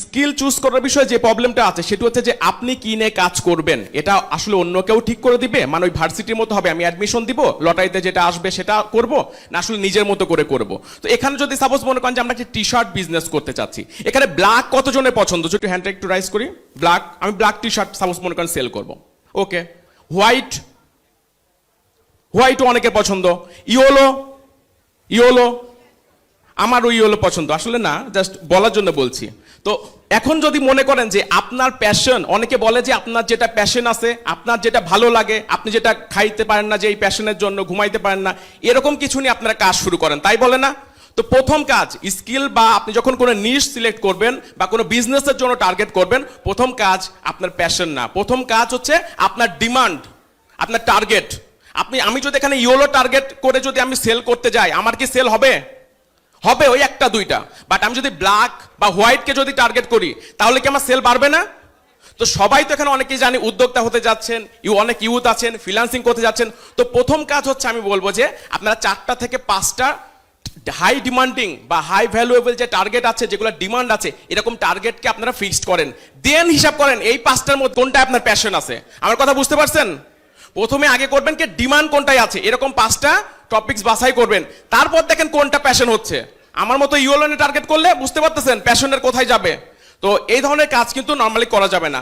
Skill choose করার বিষয়ে যে প্রবলেমটা আছে, সেটা হচ্ছে যে আপনি কি নিয়ে কাজ করবেন? এটা আসলে অন্য কেউ ঠিক করে দিবে? মানে ওই ভার্সিটির মতো হবে, আমি অ্যাডমিশন দিব, লটারিতে যেটা আসবে সেটা করব, না আসলে নিজের মতো করে করব? তো এখানে যদি সাপোজ মনে করেন যে আমরা একটা টি শার্ট বিজনেস করতে চাচ্ছি, এখানে ব্ল্যাক কতজনের পছন্দ? একটু হ্যান্ডটা একটু রাইজ করি ব্ল্যাক আমি ব্ল্যাক টি শার্ট সাপোজ মনে করেন সেল করব। ওকে হোয়াইট হোয়াইটও অনেকের পছন্দ ইয়োলো ইয়োলো আমার ওই হলো পছন্দ। আসলে না জাস্ট বলার জন্য বলছি। তো এখন যদি মনে করেন যে আপনার প্যাশন অনেকে বলে যে আপনার যেটা প্যাশন আছে, আপনার যেটা ভালো লাগে, আপনি যেটা খাইতে পারেন না, যে এই প্যাশনের জন্য ঘুমাইতে পারেন না, এরকম কিছু নিয়ে আপনারা কাজ শুরু করেন। তাই বলে না? তো প্রথম কাজ স্কিল বা আপনি যখন কোনো নিশ সিলেক্ট করবেন বা কোনো বিজনেসের জন্য টার্গেট করবেন, প্রথম কাজ আপনার প্যাশন না। প্রথম কাজ হচ্ছে আপনার ডিমান্ড আপনার টার্গেট আপনি, আমি যদি এখানে ইয়োলো টার্গেট করে যদি আমি সেল করতে যাই, আমার কি সেল হবে? হবে ওই একটা, দুইটা। বাট আমি যদি ব্ল্যাক বা হোয়াইটকে যদি টার্গেট করি, তাহলে কি আমার সেল বাড়বে না? তো সবাই তো এখানে অনেকেই জানি উদ্যোক্তা হতে যাচ্ছেন, ইউ অনেক ইউথ আছেন ফ্রিল্যান্সিং করতে যাচ্ছেন। তো প্রথম কাজ হচ্ছে আমি বলব যে, আপনারা চারটা থেকে পাঁচটা হাই ডিমান্ডিং বা হাই ভ্যালুয়েবল যে টার্গেট আছে, যেগুলো ডিমান্ড আছে, এরকম টার্গেটকে আপনারা ফিক্সড করেন। দেন হিসাব করেন এই পাঁচটার মধ্যে কোনটা আপনার প্যাশন আছে। আমার কথা বুঝতে পারছেন? প্রথমে আগে করবেন কি? ডিমান্ড কোনটাই আছে? এরকম পাঁচটা টপিকস বাছাই করবেন। তারপর দেখেন কোনটা প্যাশন হচ্ছে। আমার মতো ইউএলএনে টার্গেট করলে বুঝতে পারতেছেন প্যাশনের কোথায় যাবে। তো এই ধরনের কাজ কিন্তু নর্মালি করা যাবে না।